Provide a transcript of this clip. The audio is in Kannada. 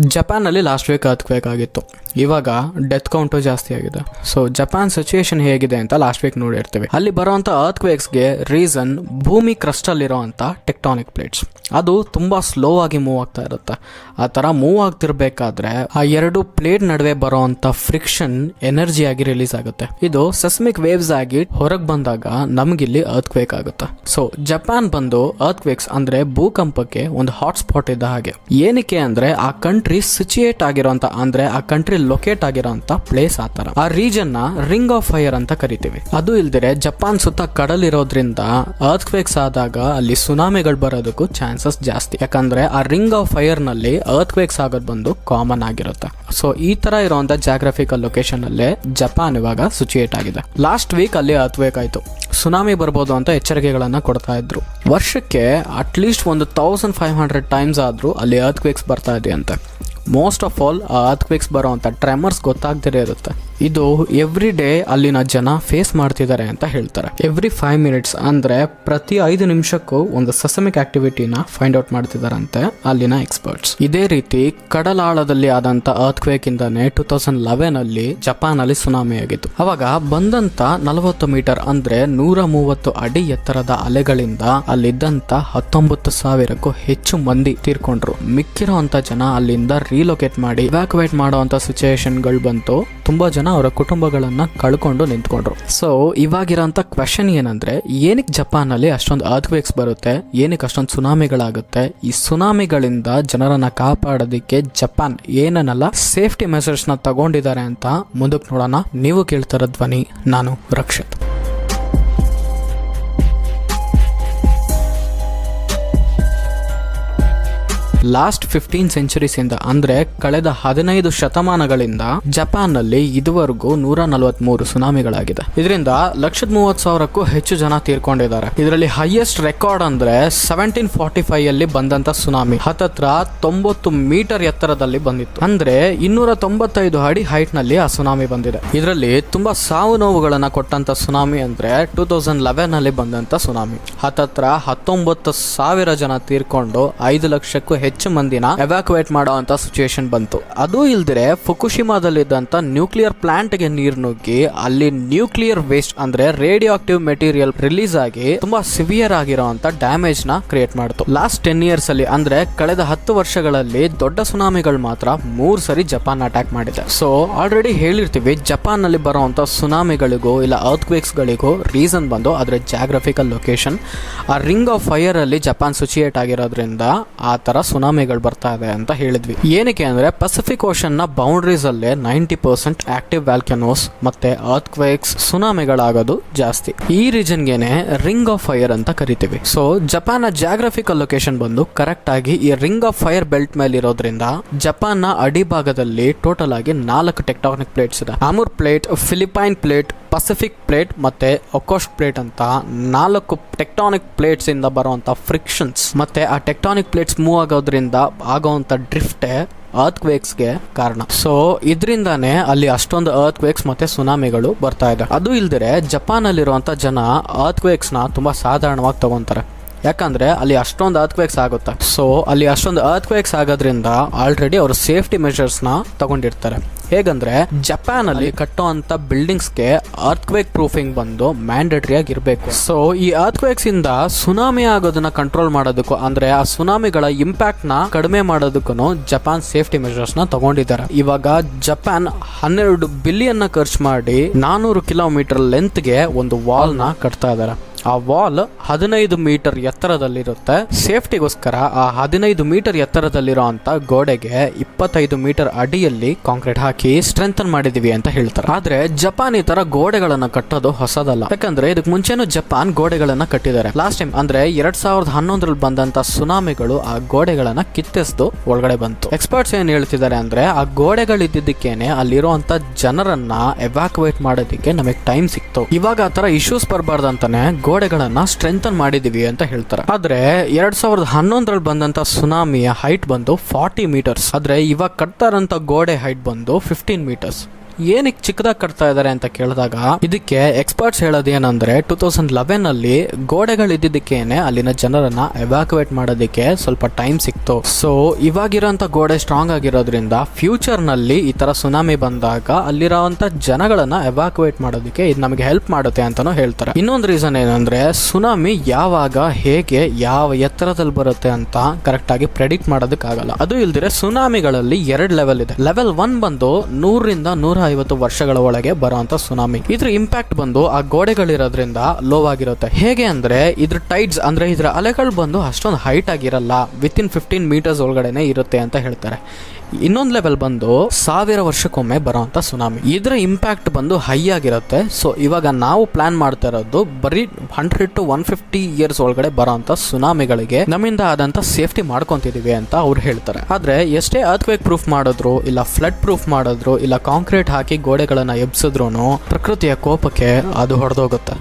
ಜಪಾನ್ ಅಲ್ಲಿ ಲಾಸ್ಟ್ ವೀಕ್ ಅರ್ತ್ಕ್ವೇಕ್ ಆಗಿತ್ತು. ಇವಾಗ ಡೆತ್ ಕೌಂಟು ಜಾಸ್ತಿ ಆಗಿದೆ. ಸೊ ಜಪಾನ್ ಸಿಚುಯೇಷನ್ ಹೇಗಿದೆ ಅಂತ ಲಾಸ್ಟ್ ವೀಕ್ ನೋಡಿರ್ತೀವಿ. ಅಲ್ಲಿ ಬರುವಂತ ಗೆ ರೀಸನ್ ಭೂಮಿ ಕ್ರಸ್ಟಲ್ಲಿರೋವಂಥ ಟೆಕ್ಟಾನಿಕ್ ಪ್ಲೇಟ್ಸ್ ಅದು ತುಂಬಾ ಸ್ಲೋ ಆಗಿ ಮೂವ್ ಆಗ್ತಾ ಇರುತ್ತೆ. ಆ ತರ ಮೂವ್ ಆಗ್ತಿರ್ಬೇಕಾದ್ರೆ ಆ ಎರಡು ಪ್ಲೇಟ್ ನಡುವೆ ಬರೋವಂಥ ಫ್ರಿಕ್ಷನ್ ಎನರ್ಜಿ ಆಗಿ ರಿಲೀಸ್ ಆಗುತ್ತೆ. ಇದು ಸೆಸ್ಮಿಕ್ ವೇವ್ಸ್ ಆಗಿ ಹೊರಗೆ ಬಂದಾಗ ನಮಗಿಲ್ಲಿ ಅರ್ಥಕ್ವೇಕ್ ಆಗುತ್ತೆ. ಸೊ ಜಪಾನ್ ಬಂದು ಅರ್ತ್ಕ್ವೇಕ್ಸ್ ಅಂದ್ರೆ ಭೂಕಂಪಕ್ಕೆ ಒಂದು ಹಾಟ್ ಸ್ಪಾಟ್ ಇದ್ದ ಹಾಗೆ. ಏನಕ್ಕೆ ಅಂದ್ರೆ ಆ ಕಂಟ್ರಿ ಸಿಚುಯೇಟ್ ಆಗಿರೋಂತ ಅಂದ್ರೆ ಆ ಕಂಟ್ರಿ ಲೊಕೇಟ್ ಆಗಿರೋಂತ ಪ್ಲೇಸ್ ಆ ತರ ಆ ರೀಜನ್ನ ರಿಂಗ್ ಆಫ್ ಫೈರ್ ಅಂತ ಕರಿತೀವಿ. ಅದು ಇಲ್ದಿರೆ ಜಪಾನ್ ಸುತ್ತ ಕಡಲಿರೋದ್ರಿಂದ ಅರ್ತ್ಕ್ವೇಕ್ಸ್ ಆದಾಗ ಅಲ್ಲಿ ಸುನಾಮಿಗಳು ಬರೋದಕ್ಕೂ ಚಾನ್ಸಸ್ ಜಾಸ್ತಿ. ಯಾಕಂದ್ರೆ ಆ ರಿಂಗ್ ಆಫ್ ಫೈರ್ನಲ್ಲಿ ಅರ್ತ್ಕ್ವೇಕ್ಸ್ ಆಗೋದು ಬಂದು ಕಾಮನ್ ಆಗಿರುತ್ತೆ. ಸೊ ಈ ತರ ಇರುವಂತ ಜಾಗ್ರಫಿಕಲ್ ಲೊಕೇಶನ್ ಅಲ್ಲೇ ಜಪಾನ್ ಇವಾಗ ಸಿಚುಯೇಟ್ ಆಗಿದೆ. ಲಾಸ್ಟ್ ವೀಕ್ ಅಲ್ಲಿ ಅರ್ತ್ವೇಕ್ ಆಯ್ತು. ಸುನಾಮಿ ಬರ್ಬೋದು ಅಂತ ಎಚ್ಚರಿಕೆಗಳನ್ನು ಕೊಡ್ತಾ ಇದ್ರು. ವರ್ಷಕ್ಕೆ ಅಟ್ಲೀಸ್ಟ್ ಒಂದು ತೌಸಂಡ್ ಫೈವ್ ಹಂಡ್ರೆಡ್ ಟೈಮ್ಸ್ ಆದರೂ ಅಲ್ಲಿ ಅರ್ತ್ಕ್ವೇಕ್ಸ್ ಬರ್ತಾ ಇದೆ ಅಂತ. ಮೋಸ್ಟ್ ಆಫ್ ಆಲ್ ಆ ಅರ್ತ್ಕ್ವೇಕ್ಸ್ ಬರೋವಂಥ ಟ್ರೆಮರ್ಸ್ ಗೊತ್ತಾಗ್ದಿರೇ ಇರುತ್ತೆ. ಇದು ಎವ್ರಿ ಡೇ ಅಲ್ಲಿನ ಜನ ಫೇಸ್ ಮಾಡ್ತಿದ್ದಾರೆ ಅಂತ ಹೇಳ್ತಾರೆ. ಎವ್ರಿ ಫೈವ್ ಮಿನಿಟ್ಸ್ ಅಂದ್ರೆ ಪ್ರತಿ ಐದು ನಿಮಿಷಕ್ಕೂ ಒಂದು ಸಸಮಿಕ್ ಆಕ್ಟಿವಿಟಿನ ಫೈಂಡ್ ಔಟ್ ಮಾಡ್ತಿದಾರಂತೆ ಅಲ್ಲಿನ ಎಕ್ಸ್ಪರ್ಟ್ಸ್ ಇದೇ ರೀತಿ ಕಡಲಾಳದಲ್ಲಿ ಆದಂತ ಅರ್ತ್ಕ್ವೇಕ್ ಇಂದಾನೆ ಟೂ ತೌಸಂಡ್ ಲೆವೆನ್ ಅಲ್ಲಿ ಜಪಾನ್ ಅಲ್ಲಿ ಸುನಾಮಿ ಆಗಿತ್ತು. ಅವಾಗ ಬಂದಂತ ನಲವತ್ತು ಮೀಟರ್ ಅಂದ್ರೆ ನೂರ ಮೂವತ್ತು ಅಡಿ ಎತ್ತರದ ಅಲೆಗಳಿಂದ ಅಲ್ಲಿದ್ದಂತ ಹತ್ತೊಂಬತ್ತು ಸಾವಿರಕ್ಕೂ ಹೆಚ್ಚು ಮಂದಿ ತೀರ್ಕೊಂಡ್ರು. ಮಿಕ್ಕಿರೋಂತ ಜನ ಅಲ್ಲಿಂದ ರೀಲೊಕೇಟ್ ಮಾಡಿ ಇವ್ಯಾಕ್ಯುವೇಟ್ ಮಾಡುವಂತ ಸಿಚುಯೇಷನ್ಗಳು ಬಂತು. ತುಂಬಾ ಜನ ಅವರ ಕುಟುಂಬಗಳನ್ನ ಕಳ್ಕೊಂಡು ನಿಂತ್ಕೊಂಡ್ರು. ಸೊ ಇವಾಗಿರೋಂಥ ಕ್ವೆಶನ್ ಏನಂದ್ರೆ, ಏನಕ್ಕೆ ಜಪಾನ್ ಅಲ್ಲಿ ಅಷ್ಟೊಂದು ಅರ್ತ್ಕ್ವೇಕ್ಸ್ ಬರುತ್ತೆ, ಏನಕ್ಕೆ ಅಷ್ಟೊಂದು ಸುನಾಮಿಗಳಾಗುತ್ತೆ ಈ ಸುನಾಮಿಗಳಿಂದ ಜನರನ್ನ ಕಾಪಾಡೋದಕ್ಕೆ ಜಪಾನ್ ಏನನ್ನಲ್ಲ ಸೇಫ್ಟಿ ಮೆಸರ್ಸ್ನ ತಗೊಂಡಿದ್ದಾರೆ ಅಂತ ಮುಂದಕ್ಕೆ ನೋಡೋಣ. ನೀವು ಕೇಳ್ತಾರ ಧ್ವನಿ, ನಾನು ರಕ್ಷಿತ್. ಲಾಸ್ಟ್ ಫಿಫ್ಟೀನ್ ಸೆಂಚುರೀಸ್ ಇಂದ, ಅಂದ್ರೆ ಕಳೆದ ಹದಿನೈದು ಶತಮಾನಗಳಿಂದ ಜಪಾನ್ನಲ್ಲಿ ಇದುವರೆಗೂ ನೂರ ನಲವತ್ಮೂರು ಸುನಾಮಿಗಳಾಗಿದೆ. ಇದರಿಂದ ಲಕ್ಷದ ಮೂವತ್ ಸಾವಿರಕ್ಕೂ ಹೆಚ್ಚು ಜನ ತೀರ್ಕೊಂಡಿದ್ದಾರೆ. ಇದರಲ್ಲಿ ಹೈಯೆಸ್ಟ್ ರೆಕಾರ್ಡ್ ಅಂದ್ರೆ ಸೆವೆಂಟೀನ್ ಫಾರ್ಟಿ ಫೈವ್ ಅಲ್ಲಿ ಬಂದಂತ ಸುನಾಮಿ. ಹತ್ತತ್ರ ತೊಂಬತ್ತು ಮೀಟರ್ ಎತ್ತರದಲ್ಲಿ ಬಂದಿತ್ತು. ಅಂದ್ರೆ ಇನ್ನೂರ ತೊಂಬತ್ತೈದು ಅಡಿ ಹೈಟ್ನಲ್ಲಿ ಆ ಸುನಾಮಿ ಬಂದಿದೆ. ಇದರಲ್ಲಿ ತುಂಬಾ ಸಾವು ನೋವುಗಳನ್ನ ಕೊಟ್ಟಂತ ಸುನಾಮಿ ಅಂದ್ರೆ ಟೂ ತೌಸಂಡ್ ಲೆವೆನ್ ಅಲ್ಲಿ ಬಂದಂತ ಸುನಾಮಿ. ಹತ್ತತ್ರ ಹತ್ತೊಂಬತ್ತು ಸಾವಿರ ಜನ ತೀರ್ಕೊಂಡು ಐದು ಲಕ್ಷಕ್ಕೂ ಹೆಚ್ಚು ಮಂದಿನ ಎವಾಕ್ಯುವೇಟ್ ಮಾಡುವಂತ ಸಿಚುಯೇಷನ್ ಬಂತು. ಅದು ಇಲ್ದಿರೆ ಫುಕುಶಿಮಾದಲ್ಲಿದ್ದಂತ ನ್ಯೂಕ್ಲಿಯರ್ ಪ್ಲಾಂಟ್ಗೆ ನೀರು ನುಗ್ಗಿ ಅಲ್ಲಿ ನ್ಯೂಕ್ಲಿಯರ್ ವೇಸ್ಟ್ ಅಂದ್ರೆ ರೇಡಿಯೋ ಆಕ್ಟಿವ್ ಮೆಟೀರಿಯಲ್ ರಿಲೀಸ್ ಆಗಿ ತುಂಬಾ ಸಿವಿಯರ್ ಆಗಿರುವಂತ ಡ್ಯಾಮೇಜ್ನ ಕ್ರಿಯೇಟ್ ಮಾಡಿತು. ಲಾಸ್ಟ್ ಟೆನ್ ಇಯರ್ಸ್ ಅಲ್ಲಿ ಅಂದ್ರೆ ಕಳೆದ ಹತ್ತು ವರ್ಷಗಳಲ್ಲಿ ದೊಡ್ಡ ಸುನಾಮಿಗಳು ಮಾತ್ರ ಮೂರ್ ಸರಿ ಜಪಾನ್ ಅಟ್ಯಾಕ್ ಮಾಡಿದೆ. ಸೊ ಆಲ್ರೆಡಿ ಹೇಳಿರ್ತೀವಿ ಜಪಾನ್ನಲ್ಲಿ ಬರುವಂತ ಸುನಾಮಿಗಳಿಗೂ ಇಲ್ಲ ಅರ್ತ್ಕ್ವೇಕ್ಸ್ ಗಳಿಗೂ ರೀಸನ್ ಬಂದು ಅದರ ಜಾಗ್ರಫಿಕಲ್ ಲೊಕೇಶನ್ ಆ ರಿಂಗ್ ಆಫ್ ಫೈರ್ ಅಲ್ಲಿ ಜಪಾನ್ ಸುಚಿಯೇಟ್ ಆಗಿರೋದ್ರಿಂದ ಆ ತರ ಸುನಾಮಿಗಳು ಬರ್ತಾ ಇದೆ ಅಂತ ಹೇಳಿದ್ವಿ. ಏನಕ್ಕೆ ಅಂದ್ರೆ ಪೆಸಿಫಿಕ್ ಓಷನ್ನ ಬೌಂಡ್ರೀಸ್ ಅಲ್ಲೇ ನೈಂಟಿ ಪರ್ಸೆಂಟ್ ಆಕ್ಟಿವ್ ವ್ಯಾಲ್ಕನೋಸ್ ಮತ್ತೆ ಅರ್ತ್ಕ್ವೇಕ್ಸ್ ಸುನಾಮಿಗಳಾಗೋದು ಜಾಸ್ತಿ. ಈ ರೀಜನ್ಗೆನೆ ರಿಂಗ್ ಆಫ್ ಫೈರ್ ಅಂತ ಕರಿತೀವಿ. ಸೊ ಜಪಾನ್ನ ಜಾಗ್ರಫಿಕಲ್ ಲೊಕೇಶನ್ ಬಂದು ಕರೆಕ್ಟ್ ಆಗಿ ಈ ರಿಂಗ್ ಆಫ್ ಫೈರ್ ಬೆಲ್ಟ್ ಮೇಲೆ ಇರೋದ್ರಿಂದ ಜಪಾನ್ನ ಅಡಿಭಾಗದಲ್ಲಿ ಟೋಟಲ್ ಆಗಿ ನಾಲ್ಕು ಟೆಕ್ಟಾನಿಕ್ ಪ್ಲೇಟ್ಸ್ ಇದೆ. Amur plate Philippine plate Pacific plate ಮತ್ತೆ ಒಕೋಸ್ಟ್ ಪ್ಲೇಟ್ ಅಂತ ನಾಲ್ಕು ಟೆಕ್ಟಾನಿಕ್ ಪ್ಲೇಟ್ಸ್ ಇಂದ ಬರುವಂತ ಫ್ರಿಕ್ಷನ್ಸ್ ಮತ್ತೆ ಆ ಟೆಕ್ಟಾನಿಕ್ ಪ್ಲೇಟ್ಸ್ ಮೂವ್ ಆಗೋದ್ರಿಂದ ಆಗೋವಂತ ಡ್ರಿಫ್ಟೆ ಗೆ ಕಾರಣ. ಸೊ ಇದರಿಂದಾನೇ ಅಲ್ಲಿ ಅಷ್ಟೊಂದು ಅರ್ತ್ಕ್ವೇಕ್ಸ್ ಮತ್ತೆ ಸುನಾಮಿಗಳು ಬರ್ತಾ ಇದೆ. ಅದು ಇಲ್ದಿರೆ ಜಪಾನ್ ಅಲ್ಲಿರುವಂತ ಜನ ಅರ್ತ್ಕ್ವೇಕ್ಸ್ನ ತುಂಬಾ ಸಾಧಾರಣವಾಗಿ ತಗೊಂತಾರೆ. ಯಾಕಂದ್ರೆ ಅಲ್ಲಿ ಅಷ್ಟೊಂದು ಅರ್ತ್ಕ್ವೇಕ್ಸ್ ಆಗುತ್ತೆ. ಸೊ ಅಲ್ಲಿ ಅಷ್ಟೊಂದು ಅರ್ತ್ಕ್ವೇಕ್ಸ್ ಆಗೋದ್ರಿಂದ ಆಲ್ರೆಡಿ ಅವರು ಸೇಫ್ಟಿ ಮೆಷರ್ಸ್ನ ತಗೊಂಡಿರ್ತಾರೆ. ಹೇಗಂದ್ರೆ ಜಪಾನ್ ಅಲ್ಲಿ ಕಟ್ಟುವಂತ ಬಿಲ್ಡಿಂಗ್ಸ್ಗೆ ಅರ್ತ್ಕ್ವೇಕ್ ಪ್ರೂಫಿಂಗ್ ಬಂದು ಮ್ಯಾಂಡೇಟರಿ ಆಗಿರ್ಬೇಕು ಸೊ ಈ ಅರ್ತ್ಕ್ವೇಕ್ಸ್ ಇಂದ ಸುನಾಮಿ ಆಗೋದನ್ನ ಕಂಟ್ರೋಲ್ ಮಾಡೋದಕ್ಕೂ, ಅಂದ್ರೆ ಆ ಸುನಾಮಿಗಳ ಇಂಪ್ಯಾಕ್ಟ್ನ ಕಡಿಮೆ ಮಾಡೋದಕ್ಕೂ ಜಪಾನ್ ಸೇಫ್ಟಿ ಮೆಷರ್ಸ್ನ ತಗೊಂಡಿದ್ದಾರೆ. ಇವಾಗ ಜಪಾನ್ ಹನ್ನೆರಡು ಬಿಲಿಯನ್ ಖರ್ಚು ಮಾಡಿ ನಾನೂರು ಕಿಲೋಮೀಟರ್ ಲೆಂತ್ಗೆ ಒಂದು ವಾಲ್ನ ಕಟ್ತಾ ಇದ್ದಾರೆ. ಆ ವಾಲ್ ಹದಿನೈದು ಮೀಟರ್ ಎತ್ತರದಲ್ಲಿರುತ್ತೆ. ಸೇಫ್ಟಿಗೋಸ್ಕರ ಆ ಹದಿನೈದು ಮೀಟರ್ ಎತ್ತರದಲ್ಲಿರೋ ಅಂತ ಗೋಡೆಗೆ ಇಪ್ಪತ್ತೈದು ಮೀಟರ್ ಅಡಿಯಲ್ಲಿ ಕಾಂಕ್ರೀಟ್ ಹಾಕಿ ಸ್ಟ್ರೆಂಥನ್ ಮಾಡಿದೀವಿ ಅಂತ ಹೇಳ್ತಾರೆ. ಆದ್ರೆ ಜಪಾನ್ ಈ ತರ ಗೋಡೆಗಳನ್ನ ಕಟ್ಟೋದು ಹೊಸದಲ್ಲ. ಯಾಕಂದ್ರೆ ಇದಕ್ ಮುಂಚೆನೂ ಜಪಾನ್ ಗೋಡೆಗಳನ್ನ ಕಟ್ಟಿದ್ದಾರೆ. ಲಾಸ್ಟ್ ಟೈಮ್ ಅಂದ್ರೆ ಎರಡ್ ಸಾವಿರದ ಹನ್ನೊಂದರಲ್ಲಿ ಬಂದಂತ ಸುನಾಮಿಗಳು ಆ ಗೋಡೆಗಳನ್ನ ಕಿತ್ತೆಸ್ದು ಒಳಗಡೆ ಬಂತು. ಎಕ್ಸ್ಪರ್ಟ್ಸ್ ಏನ್ ಹೇಳ್ತಿದ್ದಾರೆ ಅಂದ್ರೆ ಆ ಗೋಡೆಗಳಿದ್ದಕ್ಕೇನೆ ಅಲ್ಲಿರುವಂತ ಜನರನ್ನ ಎವಾಕ್ಯುವೇಟ್ ಮಾಡೋದಿಕ್ಕೆ ನಮಗೆ ಟೈಮ್ ಸಿಕ್ತು. ಇವಾಗ ಆ ತರ ಇಶ್ಯೂಸ್ ಬರಬಾರ್ದಂತಾನೆ ಗೋಡೆಗಳನ್ನ ಸ್ಟ್ರೆಂಥನ್ ಮಾಡಿದೀವಿ ಅಂತ ಹೇಳ್ತಾರೆ. ಆದ್ರೆ ಎರಡ್ ಸಾವಿರದ ಹನ್ನೊಂದರಲ್ಲಿ ಬಂದಂತ ಸುನಾಮಿಯ ಹೈಟ್ ಬಂದು ಫಾರ್ಟಿ ಮೀಟರ್ಸ್ ಆದ್ರೆ ಇವಾಗ ಕಟ್ತಾ ಗೋಡೆ ಹೈಟ್ ಬಂದು ಫಿಫ್ಟೀನ್ ಮೀಟರ್ಸ್ ಏನಕ್ಕೆ ಚಿಕ್ಕದಾಗಿ ಕಟ್ತಾ ಇದ್ದಾರೆ ಅಂತ ಕೇಳಿದಾಗ ಇದಕ್ಕೆ ಎಕ್ಸ್ಪರ್ಟ್ಸ್ ಹೇಳೋದು ಏನಂದ್ರೆ ಟೂ ತೌಸಂಡ್ ಲೆವೆನ್ ಅಲ್ಲಿ ಗೋಡೆಗಳಿದ್ದಕ್ಕೇನೆ ಅಲ್ಲಿನ ಜನರನ್ನ ಎವಾಕ್ಯುವೇಟ್ ಮಾಡೋದಕ್ಕೆ ಸ್ವಲ್ಪ ಟೈಮ್ ಸಿಕ್ತು. ಸೊ ಇವಾಗಿರೋಂಥ ಗೋಡೆ ಸ್ಟ್ರಾಂಗ್ ಆಗಿರೋದ್ರಿಂದ ಫ್ಯೂಚರ್ನಲ್ಲಿ ಈ ತರ ಸುನಾಮಿ ಬಂದಾಗ ಅಲ್ಲಿರೋಂಥ ಜನಗಳನ್ನ ಎವಾಕ್ಯುವೇಟ್ ಮಾಡೋದಕ್ಕೆ ಇದು ನಮಗೆ ಹೆಲ್ಪ್ ಮಾಡುತ್ತೆ ಅಂತಾನು ಹೇಳ್ತಾರೆ. ಇನ್ನೊಂದು ರೀಸನ್ ಏನಂದ್ರೆ ಸುನಾಮಿ ಯಾವಾಗ, ಹೇಗೆ, ಯಾವ ಎತ್ತರದಲ್ಲಿ ಬರುತ್ತೆ ಅಂತ ಕರೆಕ್ಟ್ ಆಗಿ ಪ್ರೆಡಿಕ್ಟ್ ಮಾಡೋದಕ್ಕಾಗಲ್ಲ. ಅದು ಇಲ್ದಿರೆ ಸುನಾಮಿಗಳಲ್ಲಿ ಎರಡು ಲೆವೆಲ್ ಇದೆ. ಲೆವೆಲ್ ಒನ್ ಬಂದು ನೂರರಿಂದ ನೂರ ಐವತ್ತು ವರ್ಷಗಳ ಒಳಗೆ ಬರುವಂತ ಸುನಾಮಿ ಇದ್ರ ಇಂಪ್ಯಾಕ್ಟ್ ಬಂದು ಆ ಗೋಡೆಗಳಿರೋದ್ರಿಂದ ಲೋ ಆಗಿರುತ್ತೆ. ಹೇಗೆ ಅಂದ್ರೆ ಇದ್ರ ಟೈಡ್ಸ್ ಅಂದ್ರೆ ಇದ್ರ ಅಲೆಗಳು ಬಂದು ಅಷ್ಟೊಂದು ಹೈಟ್ ಆಗಿರಲ್ಲ. ವಿತ್ ಇನ್ ಫಿಫ್ಟೀನ್ ಮೀಟರ್ಸ್ ಒಳಗಡೆನೆ ಇರುತ್ತೆ ಅಂತ ಹೇಳ್ತಾರೆ. ಇನ್ನೊಂದು ಲೆವೆಲ್ ಬಂದು ಸಾವಿರ ವರ್ಷಕ್ಕೊಮ್ಮೆ ಬರೋಂಥ ಸುನಾಮಿ ಇದರ ಇಂಪ್ಯಾಕ್ಟ್ ಬಂದು ಹೈ ಆಗಿರುತ್ತೆ. ಸೊ ಇವಾಗ ನಾವು ಪ್ಲಾನ್ ಮಾಡ್ತಾ ಇರೋದು ಬರೀ hundred to one fifty years ಒಳಗಡೆ ಬರೋಂಥ ಸುನಾಮಿಗಳಿಗೆ ನಮ್ಮಿಂದ ಆದಂತ ಸೇಫ್ಟಿ ಮಾಡ್ಕೊಂತಿದೀವಿ ಅಂತ ಅವ್ರು ಹೇಳ್ತಾರೆ. ಆದ್ರೆ ಎಷ್ಟೇ ಅರ್ಥ್ ಪ್ರೂಫ್ ಮಾಡಿದ್ರು, ಇಲ್ಲ ಫ್ಲಡ್ ಪ್ರೂಫ್ ಮಾಡಿದ್ರು, ಇಲ್ಲ ಕಾಂಕ್ರೀಟ್ ಹಾಕಿ ಗೋಡೆಗಳನ್ನ ಎಬ್ಸಿದ್ರು ಪ್ರಕೃತಿಯ ಕೋಪಕ್ಕೆ ಅದು ಹೊಡೆದೋಗುತ್ತೆ.